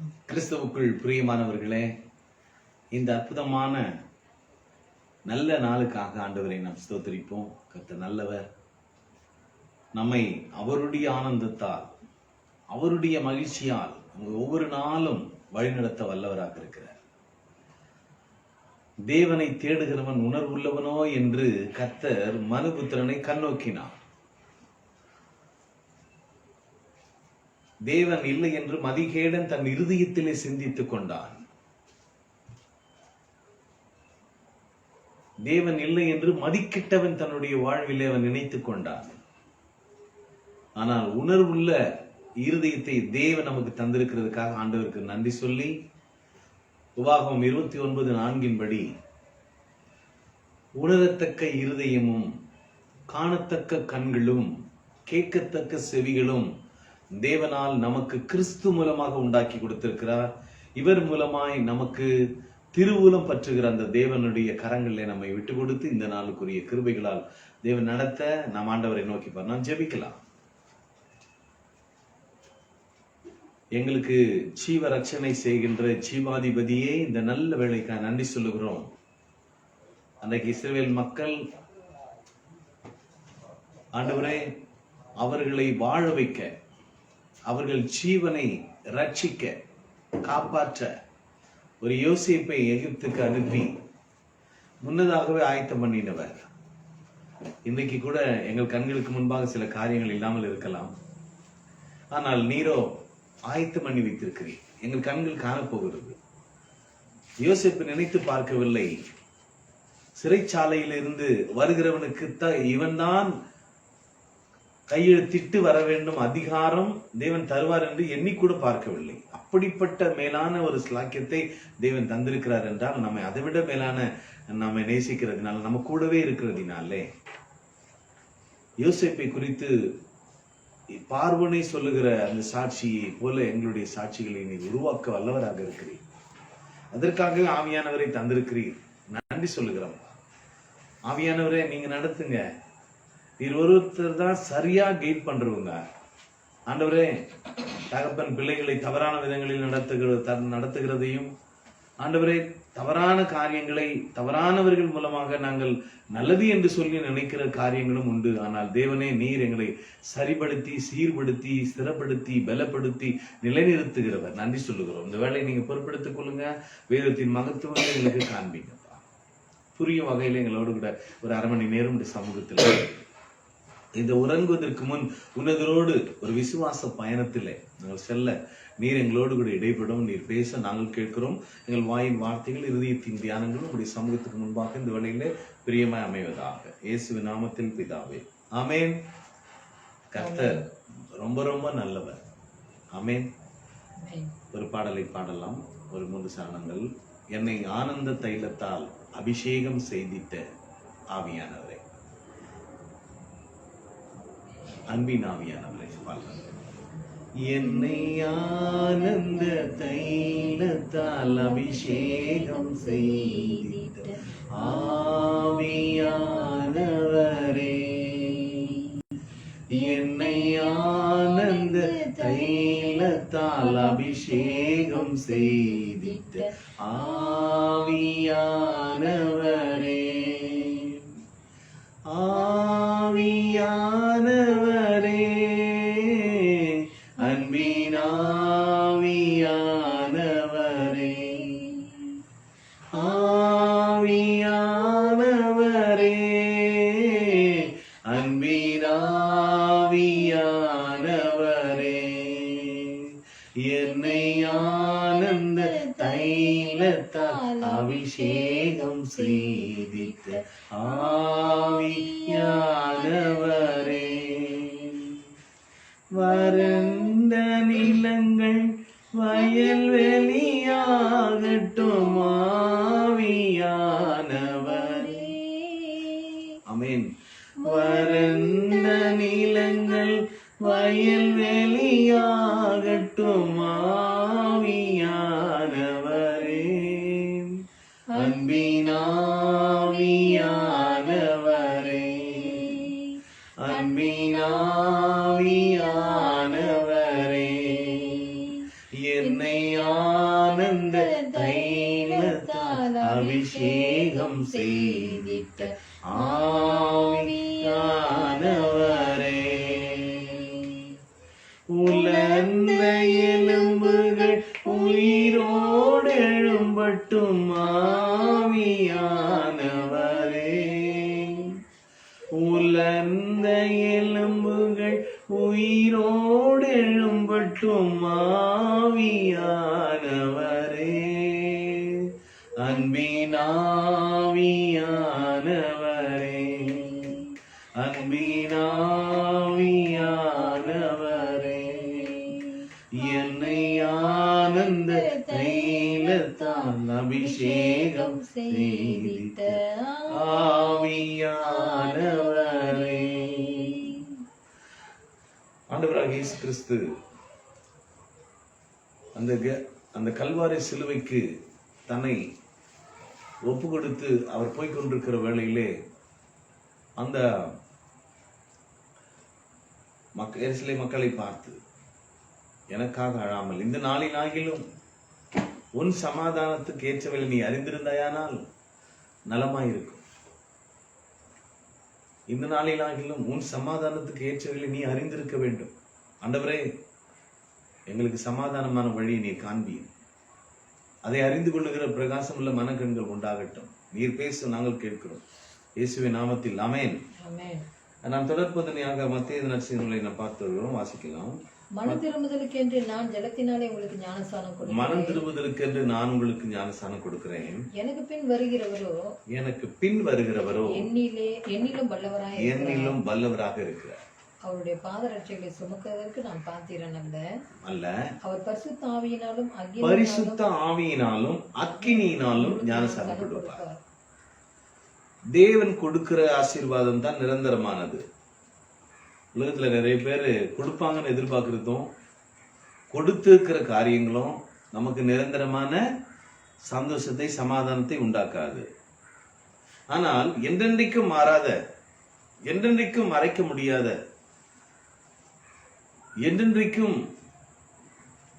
கிறிஸ்தவுக்குள் பிரியமானவர்களே இந்த அற்புதமான நல்ல நாளுக்காக ஆண்டவரை நாம் ஸ்தோத்தரிப்போம். கர்த்தர் நல்லவர். நம்மை அவருடைய ஆனந்தத்தால் அவருடைய மகிழ்ச்சியால் ஒவ்வொரு நாளும் வழிநடத்த வல்லவராக இருக்கிறார். தேவனை தேடுகிறவன் உணர்வுள்ளவனோ என்று கர்த்தர் மனுபுத்திரனை கண்ணோக்கினார். தேவன் இல்லை என்று மதிகேடன் தன் இருதயத்திலே சிந்தித்துக் கொண்டான். தேவன் இல்லை என்று மதிக்கிட்டவன் தன்னுடைய வாழ்விலே அவன் நினைத்துக் கொண்டான். ஆனால் உணர்வுள்ள இருதயத்தை தேவன் நமக்கு தந்திருக்கிறதுக்காக ஆண்டவருக்கு நன்றி சொல்லி உபாகம் இருபத்தி ஒன்பது நான்கின்படி உணரத்தக்க இருதயமும் காணத்தக்க கண்களும் கேட்கத்தக்க செவிகளும் தேவனால் நமக்கு கிறிஸ்து மூலமாக உண்டாக்கி கொடுத்திருக்கிறார். இவர் மூலமாய் நமக்கு திருவுலம் பற்றுகிற அந்த தேவனுடைய கரங்களை நம்மை விட்டு கொடுத்து இந்த நாளுக்குரிய கிருபைகளால் தேவன் நடத்த நாம் ஆண்டவரை நோக்கி நாம் ஜெபிக்கலாம். எங்களுக்கு ஜீவ ரட்சணை செய்கின்ற ஜீவாதிபதியே இந்த நல்ல வேலைக்காக நன்றி சொல்லுகிறோம். அன்றைக்கு இஸ்ரேல் மக்கள் ஆண்டவரே அவர்களை வாழ வைக்க அவர்கள் ஜீவனை ரட்சிக்க காப்பாற்ற ஒரு யோசிப்பை எகிப்துக்கு அனுப்பி முன்னதாகவே ஆயத்தம் பண்ணினவர். இன்னைக்கு கூட எங்கள் கண்களுக்கு முன்பாக சில காரியங்கள் இல்லாமல் இருக்கலாம். ஆனால் நீரோ ஆயத்தம் பண்ணி வைத்திருக்கிறீர். எங்கள் கண்கள் காணப்போகிறது. யோசிப்பு நினைத்து பார்க்கவில்லை. சிறைச்சாலையிலிருந்து வருகிறவனுக்கு இவன்தான் கையெழுத்திட்டு வர வேண்டும் அதிகாரம் தேவன் தருவார் என்று எண்ணிக்கூட பார்க்கவில்லை. அப்படிப்பட்ட மேலான ஒரு ஸ்லாக்கியத்தை தேவன் தந்திருக்கிறார் என்றால் நம்மை அதை விட மேலான நம்மை நேசிக்கிறதுனால நம்ம கூடவே இருக்கிறதுனாலே. யோசிப்பை குறித்து பார்வனை சொல்லுகிற அந்த சாட்சியை போல எங்களுடைய சாட்சிகளை நீ உருவாக்க வல்லவராக இருக்கிறீர். அதற்காகவே ஆவியானவரை தந்திருக்கிறீர். நன்றி சொல்லுகிறோம். ஆவியானவரே நீங்க நடத்துங்க. நீர் ஒருத்தர் தான் சரியா கைட் பண்றவங்க. ஆண்டவரே தகப்பன் பிள்ளைகளை தவறான விதங்களில் நடத்துகிற நடத்துகிறதையும் ஆண்டவரே தவறான காரியங்களை தவறானவர்கள் மூலமாக நாங்கள் நல்லது என்று சொல்லி நினைக்கிற காரியங்களும் உண்டு. ஆனால் தேவனே நீர் எங்களை சரிபடுத்தி சீர்படுத்தி ஸ்திரப்படுத்தி பலப்படுத்தி நிலைநிறுத்துகிறவர். நன்றி சொல்லுகிறோம். இந்த வேலையை நீங்க பொறுப்படுத்திக் கொள்ளுங்க. வேதத்தின் மகத்துவங்களை எங்களுக்கு காண்பீங்கப்பா. புரியும் வகையில எங்களோடு கூட ஒரு அரை மணி நேரம் இந்த சமூகத்தில் இந்த உறங்குவதற்கு முன் உன்னதரோடு ஒரு விசுவாச பயணத்திலே நாங்கள் செல்ல நீர் எங்களோடு கூட இடைப்படும். நீர் பேச நாங்கள் கேட்கிறோம். எங்கள் வாயின் வார்த்தைகள் இருதயத்தின் தியானங்களும் உடைய சமூகத்துக்கு முன்பாக இந்த வேளையிலே பிரியமாய் அமைவதாக. இயேசு நாமத்தில் பிதாவே. ஆமேன். கர்த்தர் ரொம்ப ரொம்ப நல்லவர். ஆமேன். ஒரு பாடலை பாடலாம். ஒரு மூன்று சரணங்கள் என்னை ஆனந்த தைலத்தால் அபிஷேகம் செய்திட்ட ஆவியானவரே. அன்பின் ஆவியானவரை பாடுறாங்க என்னை ஆனந்த தைலத்தால் அபிஷேகம் செய்த ஆவியானவரே. என்னை ஆனந்த தைலத்தால் அபிஷேகம் செய்திட்ட ஆ அமேன் வறண்ட நிலங்கள் வயல்வெளியாகட்டும்? எழும்பட்டும் ஆவியானவரே அன்பினாவியானவரே. அன்பினாவியானவரே. என்னை ஆனந்த தைலத்தால் அபிஷேகம் செய்திட்ட ஆவியானவரே. ஆண்டவராக இயேசு கிறிஸ்து அந்த அந்த கல்வாரி சிலுவைக்கு தன்னை ஒப்பு கொடுத்து அவர் போய்கொண்டிருக்கிற வேளையிலே அந்த மக்க எருசலேம் மக்களை பார்த்து எனக்காக அழாமல் இந்த நாளினாகிலும் உன் சமாதானத்துக்கு ஏற்றவில்லை நீ அறிந்திருந்தாயானால் நலமாயிருக்கும். இந்த நாளிலாகிலும் உன் சமாதானத்துக்கு ஏற்றவில்லை நீ அறிந்திருக்க வேண்டும். ஆண்டவரே எங்களுக்கு சமாதானமான வழியை நீர் காண்பீர். அதை அறிந்து கொள்ளுகிற பிரகாசமுள்ள மனக்கண்கள் உண்டாகட்டும். நீர் பேச நாங்கள் கேட்கிறோம். இயேசுவின் நாமத்தில். அமேன். நாம் தொடர்பதனையாக மத்திய நரசிங்களை நாம் பார்த்து வருகிறோம். வாசிக்கலாம். மனம் திரும்புதலுக்கு என்று நான் ஜலத்தினாலே உங்களுக்கு கொடுக்கிறேன். மனம் திரும்புவதற்கென்று நான் உங்களுக்கு ஞானஸ்தானம் கொடுக்கிறேன். எனக்கு பின் வருகிறவரோ? எனக்கு பின் வருகிறவரோ? என்னிலே என்னிலும் வல்லவராய் இருக்கிறார். என்னிலும் வல்லவராக இருக்கிறார். அவருடைய பாதரட்சைகளை சுமக்குவதற்கு நான் பாத்திரன் அல்ல. அல்ல. அவர் பரிசுத்த ஆவியினாலும் அக்கினியினாலும் பரிசுத்த ஆவியினாலும் அக்கினியினாலும் கொடுப்பார். கொடுப்பார். தேவன் கொடுக்கிற ஆசீர்வாதம் தான் நிரந்தரமானது. உலகத்துல நிறைய பேர் கொடுப்பாங்கன்னு எதிர்பார்க்கறதும் கொடுத்திருக்கிற காரியங்களும் நமக்கு நிரந்தரமான சந்தோஷத்தை சமாதானத்தை உண்டாக்காது. ஆனால் என்றென்றைக்கும் மாறாத என்றென்றைக்கும் மறைக்க முடியாத என்றென்றைக்கும்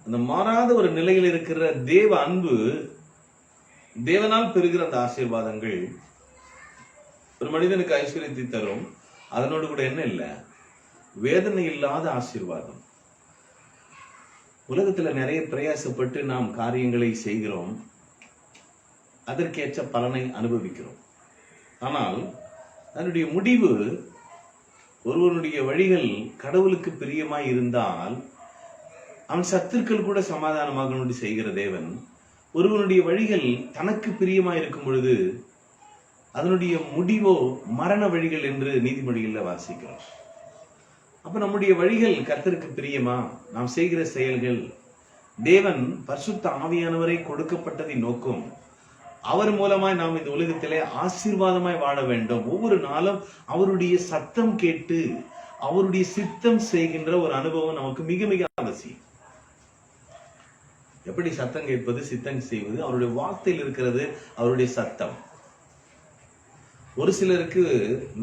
அந்த மாறாத ஒரு நிலையில் இருக்கிற தேவ அன்பு தேவனால் பெறுகிற அந்த ஆசீர்வாதங்கள் ஒரு மனிதனுக்கு ஐஸ்வர்யத்தை தரும். அதனோடு கூட என்ன இல்லை? வேதனை இல்லாத ஆசீர்வாதம். உலகத்துல நிறைய பிரயாசப்பட்டு நாம் காரியங்களை செய்கிறோம். அதற்கேற்ற பலனை அனுபவிக்கிறோம். ஆனால் அதனுடைய முடிவு ஒருவனுடைய வழிகள் கடவுளுக்கு பிரியமாய் இருந்தால் அவன் சத்துருக்கள் கூட சமாதானமாக செய்கிற தேவன் ஒருவனுடைய வழிகள் தனக்கு பிரியமாய் இருக்கும் பொழுது அதனுடைய முடிவோ மரண வழிகள் என்று நீதிமொழிகளில் வாசிக்கிறோம். அப்ப நம்முடைய வழிகள் கர்த்தருக்கு பிரியமா? நாம் செய்கிற செயல்கள் தேவன் பரிசுத்த ஆவியானவரை கொடுக்கப்பட்டதை நோக்கம் அவர் மூலமாய் நாம் இந்த உலகத்திலே ஆசீர்வாதமாய் வாழ வேண்டும். ஒவ்வொரு நாளும் அவருடைய சத்தம் கேட்டு அவருடைய சித்தம் செய்கின்ற ஒரு அனுபவம் நமக்கு மிக மிக அவசியம். எப்படி சத்தம் கேட்பது சித்தம் செய்வது? அவருடைய வார்த்தையில் இருக்கிறது அவருடைய சத்தம். ஒரு சிலருக்கு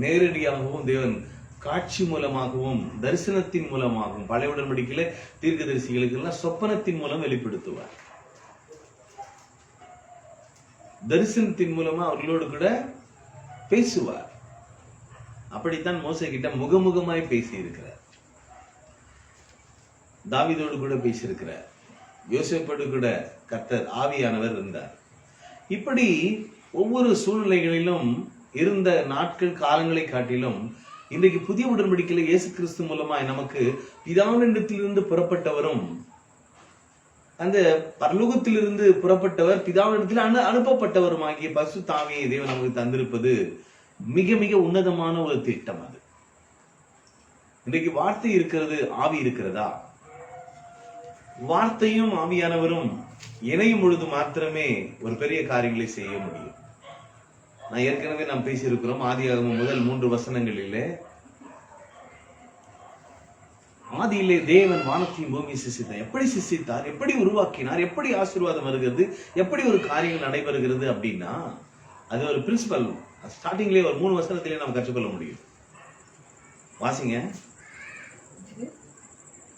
நேரடியாகவும் தேவன் காட்சி மூலமாகவும் தரிசனத்தின் மூலமாகவும் பழைய உடன்படிக்கையில தீர்க்கதரிசிகளுக்கு எல்லாம் சொப்பனத்தின் மூலம் வெளிப்படுத்துவார். தரிசனத்தின் மூலமா அவர்களோடு கூட பேசுவார். அப்படித்தான் மோசே கிட்ட முகமுகமாய் பேசி இருக்கிறார் கூட பேசியிருக்கிறார். யோசேப்போடு கூட கர்த்தர் ஆவியானவர் இருந்தார். இப்படி ஒவ்வொரு சூழ்நிலைகளிலும் இருந்த நாட்கள் காலங்களை காட்டிலும் இன்றைக்கு புதிய உடன்படிக்கையில் இயேசு கிறிஸ்து மூலமாய் நமக்கு பிதாவினிடத்திலிருந்து புறப்பட்டவரும் அந்த பரலோகத்திலிருந்து புறப்பட்டவர் பிதாவினிடத்தில் அனு அனுப்பப்பட்டவரும் ஆகிய பசு தாமே தேவன் நமக்கு தந்திருப்பது மிக மிக உன்னதமான ஒரு திட்டம் அது. இன்றைக்கு வார்த்தை இருக்கிறது ஆவி இருக்கிறதா? வார்த்தையும் ஆவியானவரும் இணையும் பொழுது மாத்திரமே ஒரு பெரிய காரியங்களை செய்ய முடியும். நான் ஏற்கனவே நாம் பேசியிருக்கிறோம் ஆதியாகமம் முதல் மூன்று வசனங்களிலே ஆதியிலே தேவன் வானத்தையும் பூமி சிசித்தார் எப்படி சிசித்தார் எப்படி உருவாக்கினார்? எப்படி ஆசீர்வாதம் வருகிறது? எப்படி ஒரு காரியங்கள் நடைபெறுகிறது அப்படின்னா அது ஒரு பிரின்சிபல் ஸ்டார்டிங்லேயே ஒரு மூணு வசனத்திலே நாம் கற்றுக்கொள்ள முடியும். வாசிங்க.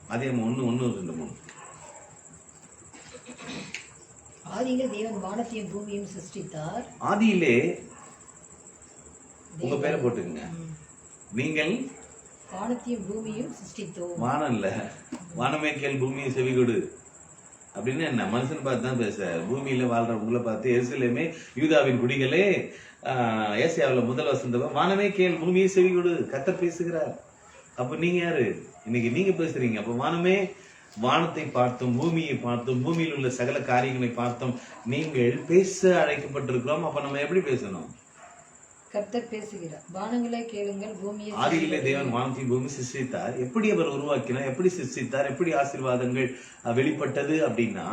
அதிகம் ஒன்று ஒன்று ரெண்டு மூணு. ஆதியிலே தேவன் வானத்தையும் பூமியையும் சிருஷ்டித்தார். ஆதியிலே உங்க பேரை போட்டுக்கங்க. நீங்கள் வானத்தையும் பூமியும் சிருஷ்டித்தோம். வானம் இல்ல வானமே கேள் பூமியை செவி கொடு அப்படின்னு என்ன மனுஷன் பார்த்து தான் பேச பூமியில வாழ்றவங்கள பார்த்து எருசலேமே யூதாவின் குடிகளே ஆஹ், ஏசியாவுல முதல் வசந்தவன் வானமே கேள் பூமியை செவி கொடு கத்த பேசுகிறார். அப்ப நீங்க யாரு? இன்னைக்கு நீங்க பேசுறீங்க. அப்ப வானமே வானத்தை பார்த்தோம் பூமியை பார்த்தோம் பூமியில் உள்ள சகல காரியங்களை பார்த்தோம். நீங்கள் பேச அழைக்கப்பட்டிருக்கிறோம். அப்ப நம்ம எப்படி பேசணும்? கர்த்தர் பேசுகிறார். வானங்களை கேளுங்கள் பூமியை ஆதியிலே தேவன் வானத்தையும் பூமி சிருஷ்டித்தார். எப்படி அவர் உருவாக்கினார்? எப்படி சிருஷ்டித்தார்? எப்படி ஆசீர்வாதங்கள் வெளிப்பட்டது அப்படின்னா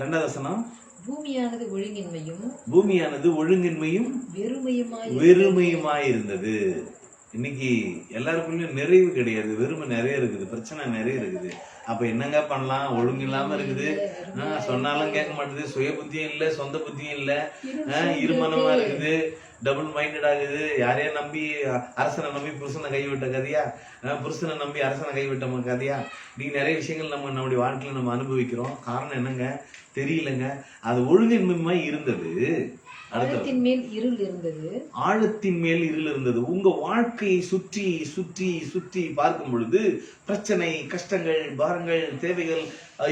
ரெண்டாவது வசனம் பூமியானது ஒழுங்கின்மையும் பூமியானது ஒழுங்கின்மையும் வெறுமையுமாய் வெறுமையுமாய் இருந்தது. இன்னைக்கு எல்லாருக்குள்ளயும் நிறைவு கிடையாது. வெறுமை நிறைய இருக்குது. பிரச்சனை நிறைய இருக்குது. அப்ப என்னங்க பண்ணலாம்? ஒழுங்கு இல்லாம இருக்குது. ஆஹ், சொன்னாலும் கேட்க மாட்டேது. சுய புத்தியும் இல்ல சொந்த புத்தியும் இல்ல. ஆஹ், இருமனமா இருக்குது. டபுள் மைண்டட் ஆகுது. யாரையும் நம்பி அரசனை நம்பி புருஷனை கைவிட்ட கதையா? ஆஹ், புருஷனை நம்பி அரசனை கைவிட்ட கதையா? நீங்க நிறைய விஷயங்கள் நம்ம நம்முடைய வாழ்க்கையில நம்ம அனுபவிக்கிறோம். காரணம் என்னங்க? தெரியலங்க. அது ஒழுங்கின்மை இருந்தது. ஆழத்தின் மேல் இருள் இருந்தது. ஆழத்தின் மேல் இருள் இருந்தது. உங்க வாழ்க்கையை சுற்றி சுற்றி சுற்றி பார்க்கும் பொழுது பிரச்சனை கஷ்டங்கள் பாரங்கள் தேவைகள்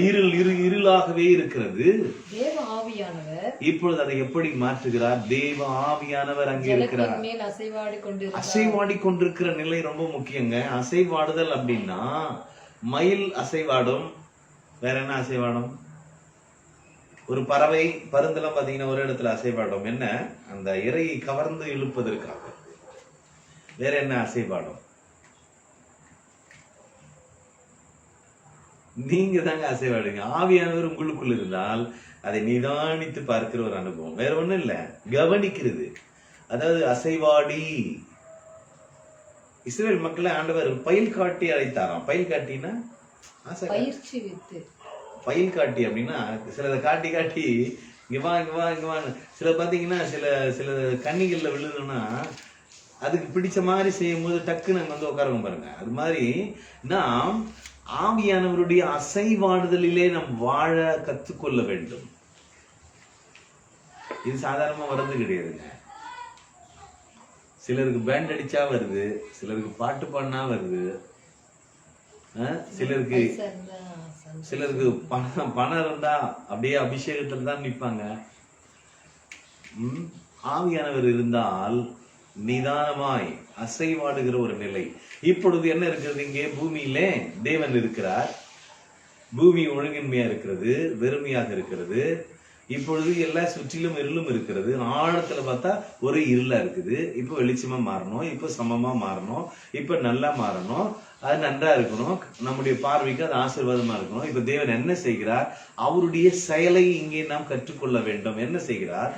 இருள் இரு இருளாகவே இருக்கிறது. தேவ ஆவியானவர் இப்பொழுது அதை எப்படி மாற்றுகிறார்? தேவ ஆவியானவர் அங்கே இருக்கிறார். மேல் அசைவாடி கொண்டிருந்தார் அசைவாடி கொண்டிருக்கிற நிலை ரொம்ப முக்கியங்க. அசைவாடுதல் அப்படின்னா மயில் அசைவாடும் வேற என்ன அசைவாடும்? ஒரு பறவை பருந்தெல்லாம் பாத்தீங்கன்னா ஒரு இடத்துல அசைபாடும். என்ன? அந்த இறையை கவர்ந்து இழுப்பதற்காக. வேற என்ன அசைபாடும்? நீங்க தாங்க அசைவாடுங்க. ஆவியானவர் உங்களுக்குள் இருந்தால் அதை நிதானித்து பார்க்கிற ஒரு அனுபவம். வேற ஒண்ணும் இல்ல. கவனிக்கிறது. அதாவது அசைவாடி. இஸ்ரேல் மக்களை ஆண்டவர் பயில் காட்டி அழைத்தாராம். பயில் காட்டினா பயிற்சி வித்து. ஃபைல் காட்டி அப்படின்னா சிலதை காட்டி காட்டி இங்கே வா இங்கே வா இங்கே வா சில பாத்தீங்கன்னா சில சில கன்னிகள்ல விழுதுன்னா அதுக்கு பிடிச்ச மாதிரி செய்யும் போது டக்குன்னு அங்கே வந்து உட்காருங்க பாருங்க. அது மாதிரி நாம் ஆவியானவருடைய அசைவாடுதலிலே நாம் வாழ கற்றுக்கொள்ள வேண்டும். இது சாதாரணமா வர்றது கிடையாதுங்க. சிலருக்கு பேண்ட் அடிச்சா வருது சிலருக்கு பாட்டு பாடினா வருது சிலருக்கு சிலருக்கு பணம் பணம் இருந்தா அப்படியே அபிஷேகத்துல தான் நிற்பாங்க ஆவியானவர் இருந்தால் நிதானமாய் அசைவாடுகிற ஒரு நிலை. இப்பொழுது என்ன இருக்கிறது இங்கே? பூமியிலே தேவன் இருக்கிறார். பூமி ஒழுங்கின்மையா இருக்கிறது வெறுமையாக இருக்கிறது. இப்பொழுது எல்லா சுற்றிலும் இருளும் இருக்கிறது. ஆழத்துல பார்த்தா ஒரே இருளா இருக்குது. இப்போ வெளிச்சமா மாறணும் இப்போ சமமா மாறணும் இப்போ நல்லா மாறணும். அது நன்றா இருக்கணும். நம்முடைய பார்வைக்கு அது ஆசீர்வாதமா இருக்கணும். இப்ப தேவன் என்ன செய்கிறார்? அவருடைய செயலை இங்கே நாம் கற்றுக்கொள்ள வேண்டும். என்ன செய்கிறார்?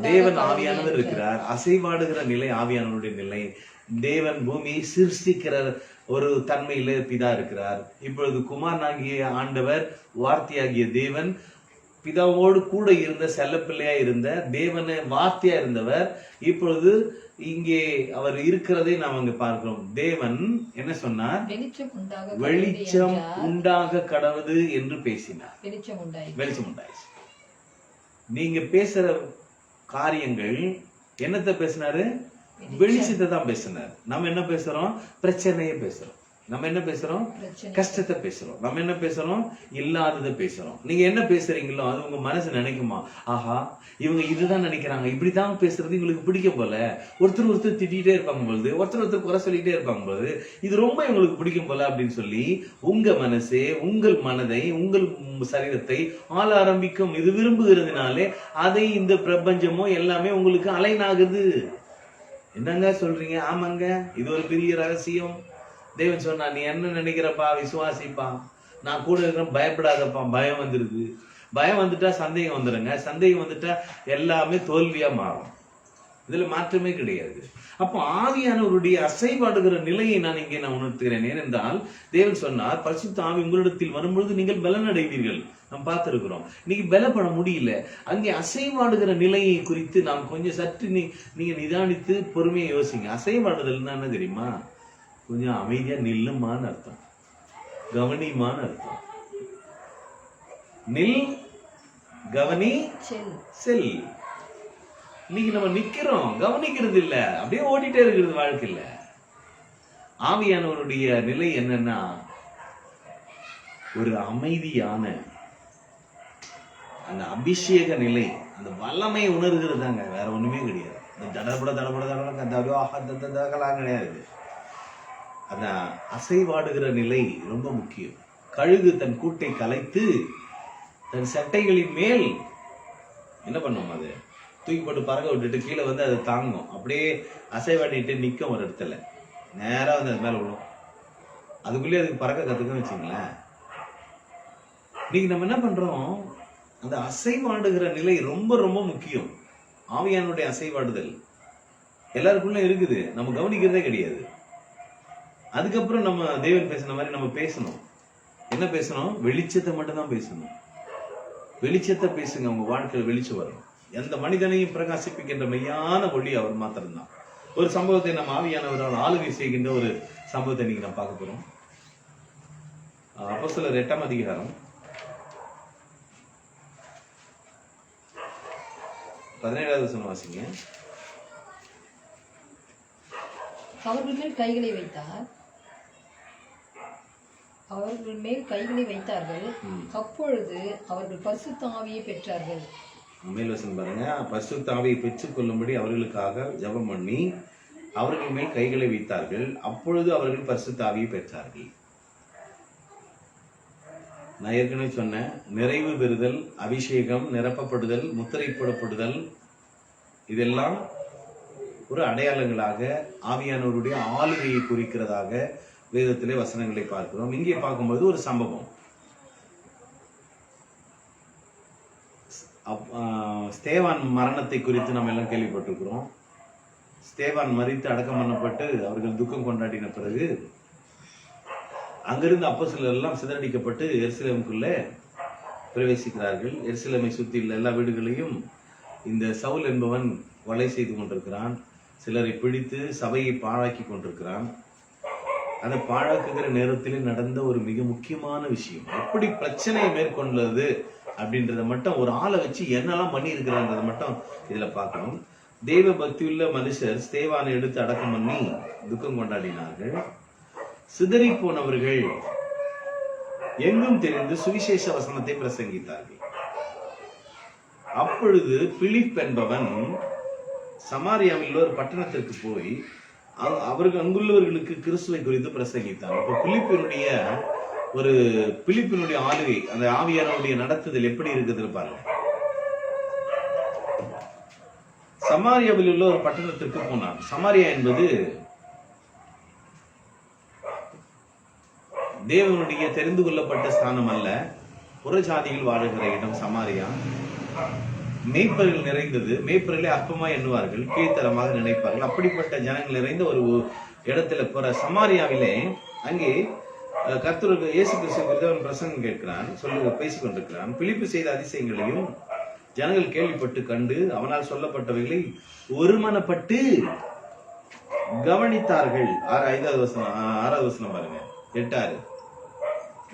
தேவன் ஆவியானவர். இருக்கிறார். அசைவாடுகிற நிலை ஆவியானவருடைய நிலை. தேவன் பூமியை சிருஷ்டிக்கிற ஒரு தன்மையில பிதா இருக்கிறார். இப்பொழுது குமாரனாகிய ஆண்டவர் வார்த்தையாகிய தேவன் பிதாவோடு கூட இருந்த செல்லப்பிள்ளையா இருந்த தேவன வார்த்தையா இருந்தவர் இப்பொழுது இங்கே அவர் இருக்கிறதை நாம் அங்க பார்க்கிறோம். தேவன் என்ன சொன்னார்? வெளிச்சம் உண்டாக கடவுது என்று பேசினார். வெளிச்சம் உண்டாயிடுச்சு நீங்க பேசுற காரியங்கள் என்னத்தை பேசினாரு? வெளிச்சத்தை தான் பேசினார். நம்ம என்ன பேசுறோம்? பிரச்சனையை பேசுறோம். நம்ம என்ன பேசுறோம்? கஷ்டத்தை பேசுறோம். நம்ம என்ன பேசுறோம்? இல்லாததை பேசுறோம். நீங்க என்ன பேசுறீங்களோ அது உங்க மனசு நினைக்குமா? ஆஹா இவங்க இதுதான் நினைக்கிறாங்க. இப்படிதான் பேசுறது இவங்களுக்கு பிடிக்கும் போல. ஒருத்தர் ஒருத்தர் திட்டிகிட்டே இருப்பாங்க பொழுது ஒருத்தர் ஒருத்தர் குறை சொல்லிட்டே இருப்பாங்க போது இது ரொம்ப இவங்களுக்கு பிடிக்கும் போல அப்படின்னு சொல்லி உங்க மனசே உங்கள் மனதை உங்கள் சரீரத்தை ஆள ஆரம்பிக்கும். இது விரும்புகிறதுனாலே அதை இந்த பிரபஞ்சமோ எல்லாமே உங்களுக்கு அலைனாகுது என்னங்க சொல்றீங்க? ஆமாங்க. இது ஒரு பெரிய ரகசியம். தேவன் சொன்னா நீ என்ன நினைக்கிறப்பா? விசுவாசிப்பா. நான் கூட இருக்கிறேன் பயப்படாதப்பா. பயம் வந்துருது. பயம் வந்துட்டா சந்தேகம் வந்துடுங்க சந்தேகம் வந்துட்டா எல்லாமே தோல்வியா மாறும். இதுல மாற்றமே கிடையாது. அப்போ ஆவியானவருடைய அசைவாடுகிற நிலையை நான் இங்கே நான் உணர்த்துகிறேன். ஏனென்றால் தேவன் சொன்னார் பரிசுத்த ஆவி உங்களிடத்தில் வரும்பொழுது நீங்கள் பலனடைவீர்கள். நாம் பார்த்திருக்கிறோம். இன்னைக்கு பலப்பட முடியல. அங்கே அசைவாடுகிற நிலையை குறித்து நாம் கொஞ்சம் சற்று நீ நீங்க நிதானித்து பொறுமையை யோசிங்க. அசைவாடுதல் என்ன தெரியுமா? கொஞ்சம் அமைதியா நில்லுமான்னு அர்த்தம். கவனிமான்னு அர்த்தம். நில் கவனி செல். செல். இன்னைக்கு நம்ம நிக்கிறோம் கவனிக்கிறது இல்ல. அப்படியே ஓடிட்டே இருக்கிறது வாழ்க்கையில. ஆவியானவருடைய நிலை என்னன்னா ஒரு அமைதியான அந்த அபிஷேக நிலை அந்த வல்லமை உணர்கிறதாங்க வேற ஒண்ணுமே கிடையாது. இந்த தடபட தடபட தடபட கிடையாது. அந்த அசைவாடுகிற நிலை ரொம்ப முக்கியம். கழுகு தன் கூட்டை கலைத்து தன் சட்டைகளின் மேல் என்ன பண்ணும் அது? தூக்கி போட்டு பறக்க விட்டுட்டு கீழே வந்து அதை தாங்கும். அப்படியே அசைவாடிட்டு நிற்கும் ஒரு இடத்துல. நேரா வந்து அது மேலே விடும் அதுக்குள்ளேயே அதுக்கு பறக்க கத்துக்க வச்சுங்களேன். இன்னைக்கு நம்ம என்ன பண்றோம்? அந்த அசைவாடுகிற நிலை ரொம்ப ரொம்ப முக்கியம். ஆவியானுடைய அசைவாடுதல். எல்லாருக்குள்ள இருக்குது. நம்ம கவனிக்கிறதே கிடையாது. அதுக்கப்புறம் நம்ம தேவன் பேசின மாதிரி நம்ம பேசணும். என்ன பேசணும்? வெளிச்சத்தை மட்டும் தான் பேசணும். வெளிச்சத்தை பேசுங்க உங்க வாழ்க்கையில் வெளிச்சம் வரும். எந்த மனிதனையும் பிரகாசிப்பிக்கின்ற மெய்யான ஒளி அவர் மாத்திரம்தான். ஒரு சம்பவத்தை நம்ம ஆவியானவரால் ஆளுகை செய்கின்ற ஒரு சம்பவத்தை நீங்க நான் பார்க்க போறோம். அப்போ சிலர் எட்டாம் அதிகாரம். பதினேழாவது வசனம் வாசிங்க. அவர்கள் கைகளை வைத்தார். அவர்கள் மேல் கைகளை வைத்தார்கள். அப்பொழுது அவர்கள் பரிசுத்த ஆவியை பெற்றார்கள். மேல் வசனம் பாருங்க. பரிசுத்த ஆவியை பெற்றுக் கொள்ளும்படி அவர்களுக்காக ஜெபம் பண்ணி அவர்கள் மேல் கைகளை வைத்தார்கள். அப்பொழுது அவர்கள் பரிசுத்த ஆவியை பெற்றார்கள். நான் ஏற்கனவே சொன்னேன். நிறைவு பெறுதல் அபிஷேகம் நிரப்பப்படுதல் முத்திரைப்படப்படுதல் இதெல்லாம் ஒரு அடையாளங்களாக ஆவியானவருடைய ஆளுகையை குறிக்கிறதாக வேதத்திலே வசனங்களை பார்க்கிறோம். இங்கே பார்க்கும்போது ஒரு சம்பவம். அப்- ஸ்தேவான் மரணத்தை குறித்து நம்ம எல்லாம் கேள்விப்பட்டிருக்கிறோம். ஸ்தேவான் மறித்து அடக்கம் பண்ணப்பட்டு அவர்கள் துக்கம் கொண்டாடின பிறகு அங்கிருந்து அப்போஸ்தலர் எல்லாம் சிதறடிக்கப்பட்டு எருசலேமுக்குள்ளே பிரவேசிக்கிறார்கள். எருசலேமை சுற்றியுள்ள எல்லா வீடுகளையும் இந்த சவுல் என்பவன் கொலை செய்து கொண்டிருக்கிறான். சிலரை பிடித்து சபையை பாழாக்கி கொண்டிருக்கிறான். அதை பாழாக்குகிற நேரத்திலே நடந்த ஒரு மிக முக்கியமான விஷயம். எப்படி பிரச்சனையை மேற்கொண்டது அப்படின்றத மட்டும் ஒரு ஆளை வச்சு என்னெல்லாம் பண்ணியிருக்கிறான்றத மட்டும் இதுல பார்க்கணும். தெய்வ பக்தியுள்ள மனுஷர் ஸ்தேவானை எடுத்து அடக்கம் பண்ணி துக்கம் கொண்டாடினார்கள். சிதறி போனவர்கள் எங்கும் தெரிந்து சுவிசேஷ வசனத்தை பிரசங்கித்தார்கள். அப்பொழுது பிலிப் என்பவன் சமாரியாவில் ஒரு பட்டணத்திற்கு போய் அவ- அவர்கள் அங்குள்ளவர்களுக்கு கிறிஸ்துவை குறித்து பிரசங்கித்தார். அப்ப பிலிப்பினுடைய ஒரு பிலிப்பினுடைய ஆளுகை அந்த ஆவியானவருடைய நடத்துதல் எப்படி இருக்குது பாருங்க. சமாரியாவில் உள்ள ஒரு பட்டணத்திற்கு போனான் சமாரியா என்பது தேவனுடைய தெரிந்து கொள்ளப்பட்ட ஸ்தானம் அல்ல. புறஜாதிகள் வாழுகிற இடம் சமாரியா. மேய்ப்பர்கள் நிறைந்தது மேய்ப்பர்களே அற்பமா எண்ணுவார்கள் கீழ்த்தரமாக நினைப்பார்கள். அப்படிப்பட்ட ஜனங்கள் நிறைந்த ஒரு இடத்துல போற சமாரியாவிலே அங்கே கர்த்தருக்கு இயேசு கிறிஸ்து குறித்து அவன் பிரசங்கம் கேட்கிறான் சொல்லி பேசிக் கொண்டிருக்கிறான் பிலிப்பு செய்த அதிசயங்களையும் ஜனங்கள் கேள்விப்பட்டு கண்டு அவனால் சொல்லப்பட்டவைகளை ஒருமனப்பட்டு கவனித்தார்கள். ஆறு ஐந்தாவது வசனம் ஆறாவது வசனம் பாருங்க. எட்டாறு.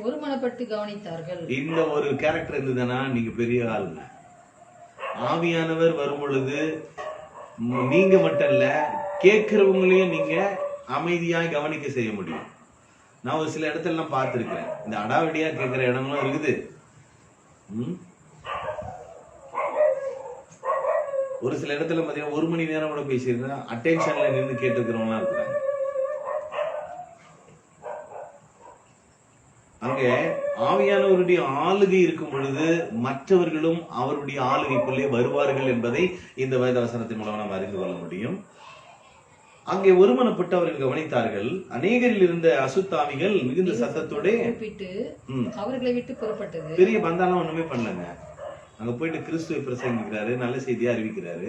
ஒருமனப்பட்டு கவனித்தார்கள். இந்த ஒரு கேரக்டர் இருந்ததுன்னா நீங்க பெரிய ஆளுங்க. ஆவியானவர் வரும் பொழுது நீங்க மட்டும் இல்ல கேட்கிறவங்களையும் நீங்க அமைதியா கவனிக்க செய்ய முடியும். நான் ஒரு சில இடத்துலலாம் பார்த்துருக்கேன். இந்த அடாவடியா கேட்கிற இடங்களும் இருக்குது. ஒரு சில இடத்துல பார்த்தீங்கன்னா ஒரு மணி நேரம் கூட பேசியிருந்தா அட்டென்ஷன்ல நின்று கேட்டுருக்கிறவங்களாம் இருக்கிறாங்க அங்கே ஆவியானவருடைய ஆளுகை இருக்கும் பொழுது மற்றவர்களும் அவருடைய ஆளுகைக்குள்ளே வருவார்கள் என்பதை இந்த வேத வசனத்தின் மூலம் நாம் அறிந்து கொள்ள முடியும். அங்கே ஒருமனப்பட்டு அவர்கள் கவனித்தார்கள். அநேகரில் இருந்த அசுத்தாவிகள் மிகுந்த சத்தத்தோட அவர்களை விட்டு புறப்பட்டது. பெரிய பந்தாலாம் ஒண்ணுமே பண்ணலங்க. அங்க போயிட்டு கிறிஸ்துவை பிரசங்கிக்கிறாரு நல்ல செய்தியை அறிவிக்கிறாரு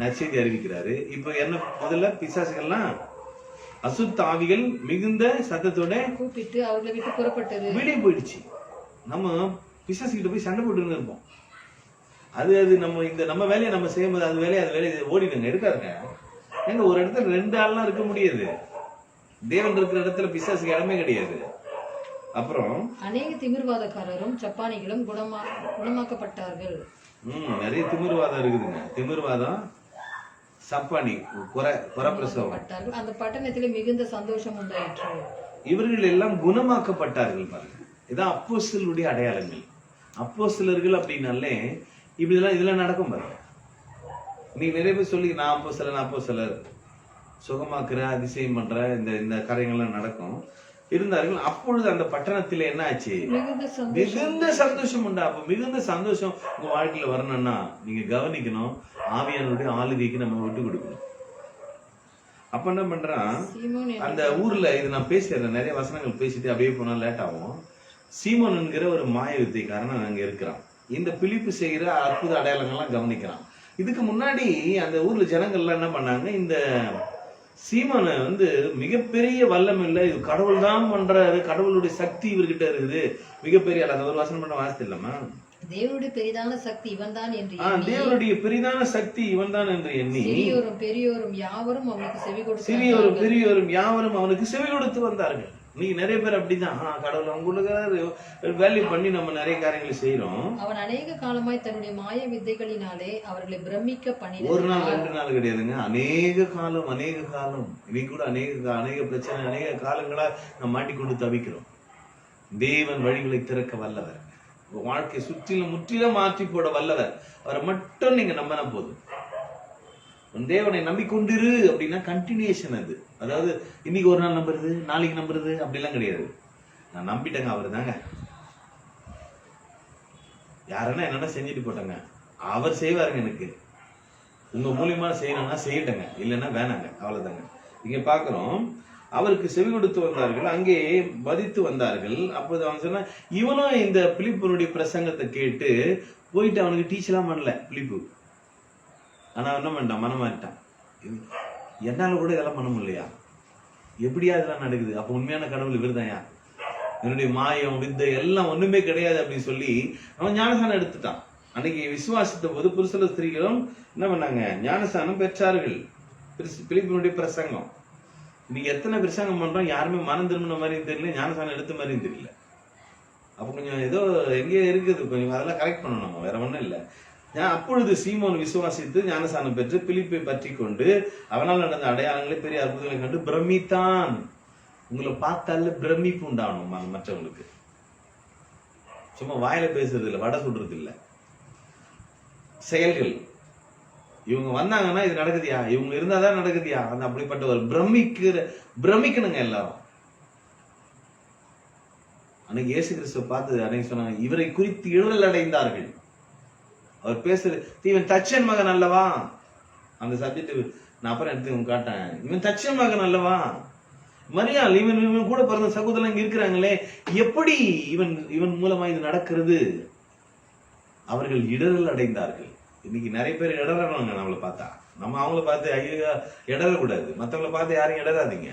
நற்செய்தி அறிவிக்கிறாரு. இப்போ என்ன முதல்ல பிசாசுகள்லாம் அசுத்த ஆவிகள் மிகுந்த சத்தத்தோட கூப்பிட்டு அவர்களை விட்டு புறப்பட்டது. வெளியே போயிடுச்சு. நம்ம பிசாசுகிட்ட போய் சண்டை போட்டுன்னு இருப்போம். அது அது நம்ம இந்த நம்ம வேலையை நம்ம செய்யும்போது அது வேலையை அது வேலையை ஓடிடுங்க எடுக்காதுங்க. ஏங்க ஒரு இடத்துல ரெண்டு ஆள்லாம் இருக்க முடியாது. தேவன் இருக்கிற இடத்துல பிசாசுக்கு இடமே கிடையாது. அப்புறம் அநேக திமிர்வாதக்காரரும் சப்பானிகளும் குணமா குணமாக்கப்பட்டார்கள். ம் நிறைய திமிர்வாதம் இருக்குதுங்க. திமிர்வாதம் சப்பானி குறை குறப்பிரசவம் அந்த பட்டணத்திலே மிகுந்த சந்தோஷம் உண்டாயிற்று இவர்கள் எல்லாம் குணமாக்கப்பட்டார்கள் பாருங்க. இதான் அப்போஸ்தலருடைய அடையாளங்கள். அப்போஸ்தலர்கள் அப்படின்னாலே இப்படிலாம் இதெல்லாம் நடக்கும் பாருங்க. நீ நிறைய பேர் சொல்லி நான் அப்போஸ்தலர் நான் அப்போஸ்தலர். சுகமாக்குற அதிசயம் பண்ற இந்த இந்த காரியங்கள்லாம் நடக்கும். இருந்தார்கள். அப்பொழுது அந்த பட்டணத்துல என்ன ஆச்சு? மிகுந்த சந்தோஷம். உண்டா? அப்ப மிகுந்த சந்தோஷம் உங்க வாழ்க்கையில வரணும்னா நீங்க கவனிக்கணும். ஆவியானுடைய ஆளுகைக்கு நம்ம விட்டு கொடுக்கணும். அப்ப என்ன பண்றான்? அந்த ஊர்ல இது நான் பேசிடுறேன் நிறைய வசனங்கள் பேசிட்டு அப்படியே போனா லேட் ஆகும். சீமோன் என்கிற ஒரு மாய வித்தைக்காரன் அங்க இருக்கிறான். இந்த பிலிப்பு செய்கிற அற்புத அடையாளங்கள்லாம் கவனிக்கிறான். இதுக்கு முன்னாடி அந்த ஊர்ல ஜனங்கள்லாம் என்ன பண்ணாங்க? இந்த சீமோனை வந்து மிகப்பெரிய வல்லம் இல்லை இது கடவுள் தான் பண்றாரு கடவுளுடைய சக்தி இவர்கிட்ட இருக்குது. மிகப்பெரிய. அந்த ஒரு வசனம் பண்ண வாசித்து இல்லாமா தேவனுடைய பெரிதான சக்தி இவன்தான் என்று ஆஹ் எண்ணி. தேவனுடைய பெரிதான சக்தி இவன்தான் என்று எண்ணி. சிறியோரும் பெரியோரும் யாவரும் அவனுக்கு செவி கொடுத்து சிறியோரும் பெரியோரும் யாவரும் அவனுக்கு செவி கொடுத்து வந்தார்கள். நீ நிறைய பேர் அப்படிதான். கடவுள் அவங்களுக்கு வேல்யூ பண்ணி நம்ம நிறைய காரியங்களை செய்யறோம் அவன் அநேக காலமாய் தன்னுடைய மாய வித்தைகளினாலே அவர்களை பிரமிக்க ஒரு நாள் ரெண்டு நாள் கிடையாதுங்க. அநேக காலம் அநேக காலம். இன்னைக்கு கூட அநேக அநேக பிரச்சனை அநேக காலங்களா நம்ம மாட்டிக்கொண்டு தவிக்கிறோம். தேவன் வழிகளை திறக்க வல்லவர். வாழ்க்கை சுற்றிலும் முற்றிலும் மாற்றி போட வல்லவர். அவரை மட்டும் நீங்க நம்பினா போதும். உன் தேவனை நம்பிக்கொண்டிரு அப்படின்னா கண்டினியூஷன் அது. அதாவது இன்னைக்கு ஒரு நாள் நம்புறது நாளைக்கு நம்புறது அப்படிலாம் கிடையாது. நான் நம்பிட்டேங்க அவர் தாங்க யாருன்னா என்னன்னா செஞ்சுட்டு போட்டாங்க. அவர் செய்வாருங்க எனக்கு. உங்க மூலியமா செய்யணும்னா செய்யட்டங்க. இல்லைன்னா வேணாங்க அவ்வளவுதாங்க. இங்க பாக்குறோம். அவருக்கு செவி கொடுத்து வந்தார்கள் அங்கே மதித்து வந்தார்கள். அப்போது அவன் சொன்னா இவனும் இந்த பிலிப்புனுடைய பிரசங்கத்தை கேட்டு போயிட்டு அவனுக்கு டீச்சர்லாம் பண்ணல பிலிப்பு. ஆனா என்ன பண்ணிட்டான்? மனமாட்டான் என்னால் கூட இதெல்லாம் பண்ண முடியலையா? எப்படியா இதெல்லாம் நடக்குது? அப்போ உண்மையான கடவுள் இவர்தான்யா என்னுடைய மாயம் வித்தை எல்லாம் ஒண்ணுமே கிடையாது அப்படின்னு சொல்லி அவன் ஞானசானம் எடுத்துட்டான். அன்னைக்கு விசுவாசித்த போது புருஷல ஸ்திரீகளும் என்ன பண்ணாங்க? ஞானசானம் பெற்றார்கள். பிரிஸ்- பிலிப்பினுடைய பிரசங்கம். இன்னைக்கு எத்தனை பிரசங்கம் பண்றோம்? யாருமே மனம் திரும்பின மாதிரியும் தெரியல ஞானசானம் எடுத்த மாதிரியும் தெரியல. அப்போ கொஞ்சம் ஏதோ எங்கேயோ இருக்குது கொஞ்சம் அதெல்லாம் கரெக்ட் பண்ணணும் நம்ம வேற ஒன்றும் இல்லை. அப்பொழுது சீமோன் விசுவாசித்து ஞானசானம் பெற்று பிலிப்பை பற்றி கொண்டு அவனால் நடந்த அடையாளங்களை பெரிய அற்புதங்களை கண்டு பிரமித்தான் உங்களை பார்த்தால பிரமிப்பு உண்டாகணும் மற்றவங்களுக்கு சும்மா வாயில பேசுறது இல்ல வடை சுடுறது இல்லை செயல்கள் இவங்க வந்தாங்கன்னா இது நடக்குதியா இவங்க இருந்தாதான் நடக்குதியா அந்த அப்படிப்பட்ட ஒரு பிரமிக்கிற பிரமிக்கணுங்க எல்லாரும் அன்னைக்கு இயேசு கிறிஸ்துவ பார்த்து அன்னைக்கு சொன்னாங்க இவரை குறித்து இழல் அடைந்தார்கள் அவர் பேசுறது இவன் தச்சன் மகன் அல்லவா? அந்த சப்ஜெக்ட் நான் அப்புறம் எடுத்து காட்டேன் இவன் தச்சன் மகன் அல்லவா? மரியாள் இவன் இவன் கூட பிறந்த சகோதரன் இங்க இருக்கிறாங்களே. எப்படி இவன் இவன் மூலமா இது நடக்கிறது? அவர்கள் இடரல் அடைந்தார்கள். இன்னைக்கு நிறைய பேர் இடறாங்க நம்மளை பார்த்தா. நம்ம அவங்கள பார்த்து ஐயோ இடறக்கூடாது. மற்றவங்கள பார்த்து யாரும் இடறாதீங்க.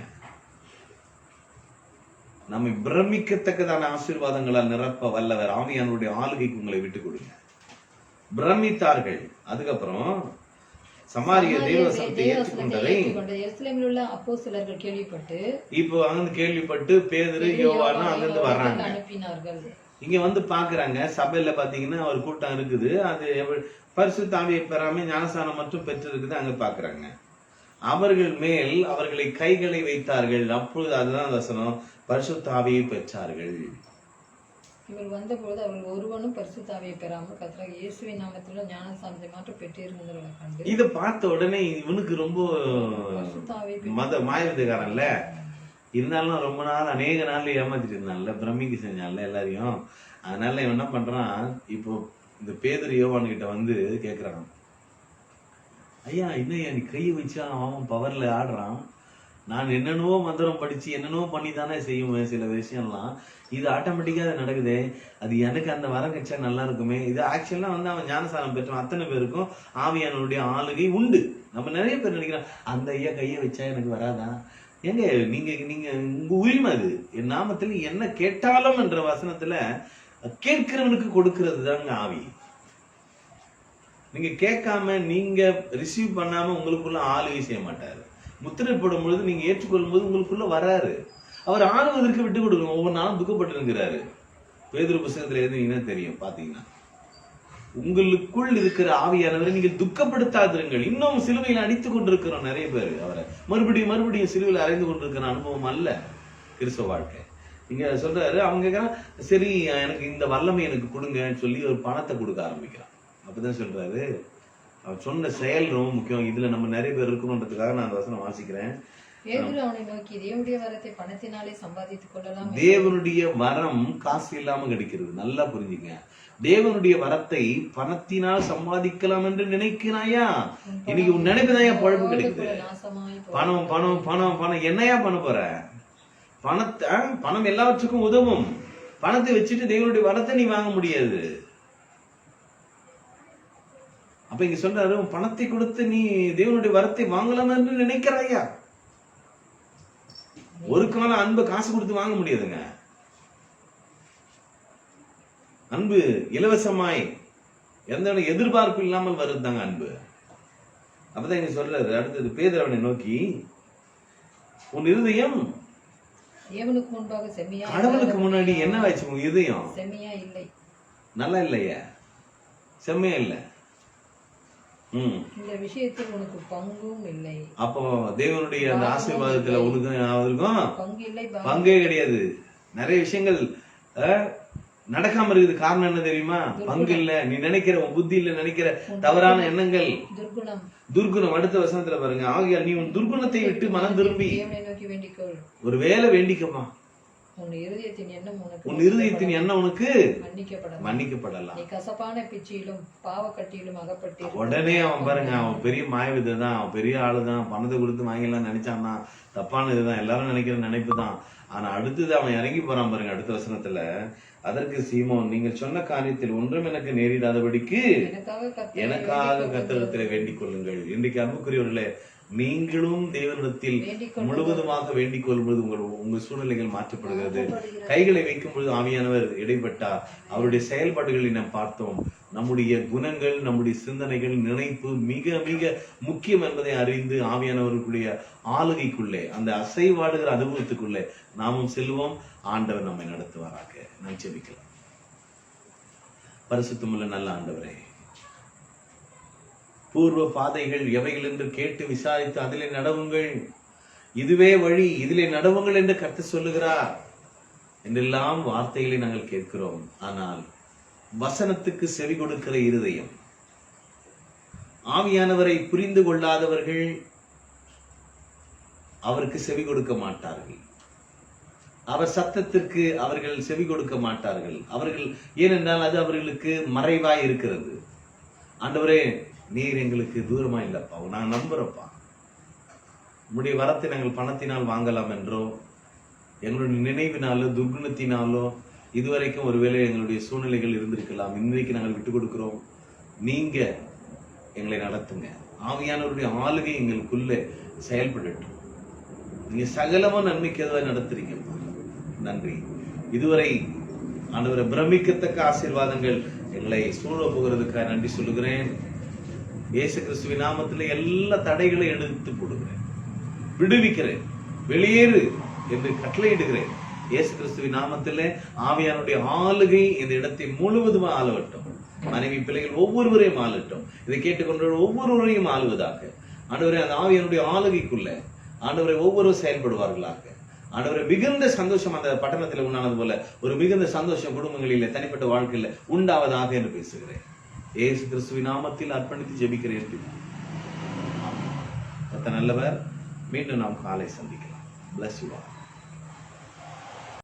நம்மை பிரமிக்கத்தக்கதான ஆசீர்வாதங்களால் நிரப்ப வல்லவர் ஆவியானுடைய ஆளுகைக்கு உங்களை விட்டுக் கொடுங்க. பிரமித்தார்கள். அதுக்கப்புறம் சமாரிய தேவசனத்தை ஏற்றுக்கொண்டதை ஏற்றுக்கொண்ட எருசலேமில் உள்ள அப்போஸ்தலர்கள் கேள்விப்பட்டு இப்போ அங்கிருந்து கேள்விப்பட்டு பேதுரு யோவானும் அங்கிருந்து வர்றாங்க. அனுப்பினார்கள். இங்க வந்து பாக்குறாங்க சபையில பாத்தீங்கன்னா ஒரு கூட்டம் இருக்குது. அது பரிசு தாவியை பெறாம ஞானசானம் மட்டும் பெற்றிருக்குது அங்க பாக்குறாங்க. அவர்கள் மேல் அவர்களை கைகளை வைத்தார்கள். அப்பொழுது அதுதான் வசனம். பரிசுத்தாவியை பெற்றார்கள். இவர் வந்தபோது அவர்கள் ஒருவனும் பரிசுத்தாவியை பெறாமல் கர்த்தராகிய இயேசுவின் நாமத்தில் ஞானசானத்தை மாற்ற பெற்றிருந்தவர்களை கண்டு. இத பார்த்த உடனே இவனுக்கு ரொம்ப மத மாயவிதக்காரன்ல. இருந்தாலும் ரொம்ப நாள் அநேக நாள் ஏமாத்திட்டு இருந்தான்ல பிரமிக்க செஞ்சான்ல எல்லாரையும். அதனால இவன் என்ன பண்றான் இப்போ இந்த பேதர் யோவான் கிட்ட வந்து கேக்குறான். ஐயா இன்னும் நீ கையை வச்சு அவன் பவர்ல ஆடுறான்? நான் என்னென்னவோ மந்திரம் படிச்சு என்னென்னவோ பண்ணி தானே செய்வேன் சில விஷயம்லாம். இது ஆட்டோமேட்டிக்கா அது நடக்குதே. அது எனக்கு அந்த வரம் கிடைச்சா நல்லா இருக்குமே. இது ஆக்சுவலா வந்து அவன் ஞானசாரம் பெற்றான் அத்தனை பேருக்கும் ஆவியானுடைய ஆளுகை உண்டு. நம்ம நிறைய பேர் நினைக்கிறோம் அந்த ஐயா கையை வச்சா எனக்கு வராதா? ஏங்க நீங்க நீங்க உங்க உரிமை அது. என் நாமத்தில் என்ன கேட்டாலும் என்ற வசனத்துல கேட்கிறவனுக்கு கொடுக்கறது தாங்க ஆவி. நீங்க கேட்காம நீங்க ரிசீவ் பண்ணாம உங்களுக்குள்ள ஆளுகை செய்ய மாட்டாரு. முத்திரை போடும் பொழுது நீங்க ஏற்றுக்கொள்ளும் போது உங்களுக்குள்ள வராரு. அவர் ஆணுவதற்கு விட்டு கொடுக்கணும். ஒவ்வொரு நாளும் துக்கப்பட்டு இருக்கிறாரு பேதுரு புஸ்தகத்துல எழுதினீங்கன்னா தெரியும் பாத்தீங்கன்னா. உங்களுக்குள் இருக்கிற ஆவியானவரை நீங்கள் துக்கப்படுத்தாதிருங்கள். இன்னும் சிலுவையில் அடித்துக் கொண்டிருக்கிறோம் நிறைய பேர் அவரை. மறுபடியும் மறுபடியும் சிலுவையில் அறைந்து கொண்டிருக்கிற அனுபவம் அல்ல கிறிஸ்தவ வாழ்க்கை. நீங்க சொல்றாரு அவங்க சரி எனக்கு இந்த வல்லமை எனக்கு கொடுங்கன்னு சொல்லி ஒரு பணத்தை கொடுக்க ஆரம்பிக்கிறான். அப்பதான் சொல்றாரு. அவர் சொன்ன செயல் ரொம்ப முக்கியம். இதுல நம்ம நிறைய பேர் இருக்கணுன்றதுக்காக நான் அந்த வசனம் வாசிக்கிறேன். தேவனுடைய வரம் காசு இல்லாம கிடைக்கிறது. நல்லா புரிஞ்சுங்க. தேவனுடைய வரத்தை பணத்தினால் சம்பாதிக்கலாம் என்று நினைக்கிறாயா? இன்னைக்கு உன் நினைப்புதான் பழப்பு கிடைக்குது. பணம் பணம் பணம் பணம். என்னையா பண்ண போற? பணத்தை பணம் எல்லாவற்றுக்கும் உதவும். பணத்தை வச்சுட்டு தேவனுடைய வரத்தை நீ வாங்க முடியாது. அப்ப இங்க சொல்றாரு பணத்தை கொடுத்து நீ தேவனுடைய வரத்தை வாங்கலாம் என்று நினைக்கிறாயா? ஒரு காலம் அன்பு காசு கொடுத்து வாங்க முடியாதுங்க. அன்பு இலவசமாய் எந்த எதிர்பார்ப்பு இல்லாமல் வருதுதாங்க அன்பு. அப்பதான் இங்க சொல்றாரு அடுத்தது பேதரவனை நோக்கி உன் இருதயம் கடவுளுக்கு முன்னாடி என்ன ஆச்சு உன் இதயம் செம்மையா இல்லை. நல்லா இல்லையா? செம்மையா இல்ல? இந்த விஷயத்தில் உனக்கு பங்கும் இல்லை. அப்போ தேவனுடைய அந்த ஆசீர்வாதத்துல உனக்கு அவருக்கும் பங்கு இல்லை பங்கே கிடையாது. நிறைய விஷயங்கள் நடக்காம இருக்குது. காரணம் என்ன தெரியுமா? பங்கு இல்ல. நீ நினைக்கிற உன் புத்தியில நினைக்கிற தவறான எண்ணங்கள். துர்குணம் துர்குணம் அடுத்த வசனத்துல பாருங்க. ஆகையால் நீ உன் துர்குணத்தை விட்டு மனம் திரும்பி. ஒரு வேலை வேண்டிக்கமா உன் இருதயத்தின் எண்ணம் உனக்கு உன் இருதயத்தின் எண்ணம் உனக்கு மன்னிக்கப்படலாம். மன்னிக்கப்படலாம். நீ கசப்பான பிச்சியிலும் பாவக்கட்டியிலும் அகப்பட்டு உடனே அவன் பாருங்க அவன் பெரிய மாயவிதை தான் அவன் பெரிய ஆளுதான் பணத்தை கொடுத்து வாங்கிடலாம் நினைச்சான் தான் தப்பான இதுதான் எல்லாரும் நினைக்கிற நினைப்பு தான். ஆனா அடுத்தது அவன் இறங்கி போறான் பாருங்க அடுத்த வசனத்துல. அதற்கு சீமோன் நீங்கள் சொன்ன காரியத்தில் ஒன்றும் எனக்கு நேரிடாதபடிக்கு எனக்காக கத்தகத்திலே வேண்டிக் கொள்ளுங்கள். இன்றைக்கு அன்புக்குரியவர்களே நீங்களும் தேவனிடத்தில் முழுவதுமாக வேண்டிக் கொள்வது உங்கள் உங்க சூழ்நிலைகள் மாற்றப்படுகிறது. கைகளை வைக்கும் பொழுது ஆவியானவர் இடைப்பட்டார் அவருடைய செயல்பாடுகளை நாம் பார்த்தோம். நம்முடைய குணங்கள் நம்முடைய சிந்தனைகள் நினைப்பு மிக மிக முக்கியம் என்பதை அறிந்து ஆவியானவர்களுடைய ஆளுகைக்குள்ளே அந்த அசைவாடுகிற அனுபவத்துக்குள்ளே நாமும் செல்வோம். ஆண்டவர் நம்மை நடத்துவாராக. நான் ஜெபிக்கலாம். பரிசுத்தமுள்ள நல்ல ஆண்டவரே பூர்வ பாதைகள் எவைகள் என்று கேட்டு விசாரித்து அதிலே நடவுங்கள். இதுவே வழி இதிலே நடவுங்கள் என்று கற்று சொல்லுகிறார். என்றெல்லாம் வார்த்தைகளை நாங்கள் கேட்கிறோம். ஆனால் வசனத்துக்கு செவி கொடுக்கிற இருதயம். ஆவியானவரை புரிந்து கொள்ளாதவர்கள் அவருக்கு செவி கொடுக்க மாட்டார்கள். அவர் சத்தத்திற்கு அவர்கள் செவி கொடுக்க மாட்டார்கள். அவர்கள் ஏனென்றால் அது அவர்களுக்கு மறைவாய் இருக்கிறது. ஆண்டவரே நீர் எங்களுக்கு தூரமா இல்லைப்பா. நான் நம்புறப்பா. உங்களுடைய வரத்தை நாங்கள் பணத்தினால் வாங்கலாம் என்றோ எங்களுடைய நினைவினாலோ துர்குணத்தினாலோ இதுவரைக்கும் ஒருவேளை எங்களுடைய சூழ்நிலைகள் இருந்திருக்கலாம். இன்றைக்கு நாங்கள் விட்டு கொடுக்கிறோம். நீங்க எங்களை நடத்துங்க. ஆவியானவருடைய ஆளுகை எங்களுக்குள்ளே செயல்படட்டும். நீங்க சகலமா நன்மைக்கு எதுவாக நடத்துறீங்கப்பா. நன்றி. இதுவரை ஆண்டவரை பிரமிக்கத்தக்க ஆசீர்வாதங்கள் எங்களை சூழ போகிறதுக்காக நன்றி சொல்லுகிறேன். இயேசு கிறிஸ்துவின் நாமத்தில் எல்லா தடைகளையும் எடுத்து போடுகிறேன். விடுவிக்கிறேன். வெளியேறு என்று கட்டளையிடுகிறேன். இயேசு கிறிஸ்துவின் நாமத்தில் ஆவியானுடைய ஆளுகை இந்த இடத்தை முழுவதுமா ஆளவட்டும். மனைவி பிள்ளைகள் ஒவ்வொருவரையும் ஆளட்டும். இதை கேட்டுக்கொண்டு ஒவ்வொருவரையும் ஆளுவதாக. ஆண்டவரை அந்த ஆவியானுடைய ஆளுகைக்குள்ள ஆண்டவரை ஒவ்வொருவர் செயல்படுவார்களாக. ஆண்டவரை மிகுந்த சந்தோஷம் அந்த பட்டணத்தில் உண்டானது போல ஒரு மிகுந்த சந்தோஷம் குடும்பங்களில் தனிப்பட்ட வாழ்க்கையில உண்டாவதாக என்று பேசுகிறேன். இயேசு கிறிஸ்துவின் நாமத்தில் அர்ப்பணித்து ஜெபிக்கிறேன் கர்த்தர் நல்லவர். மீண்டும் நாம் காலை சந்திக்கலாம். Bless you all.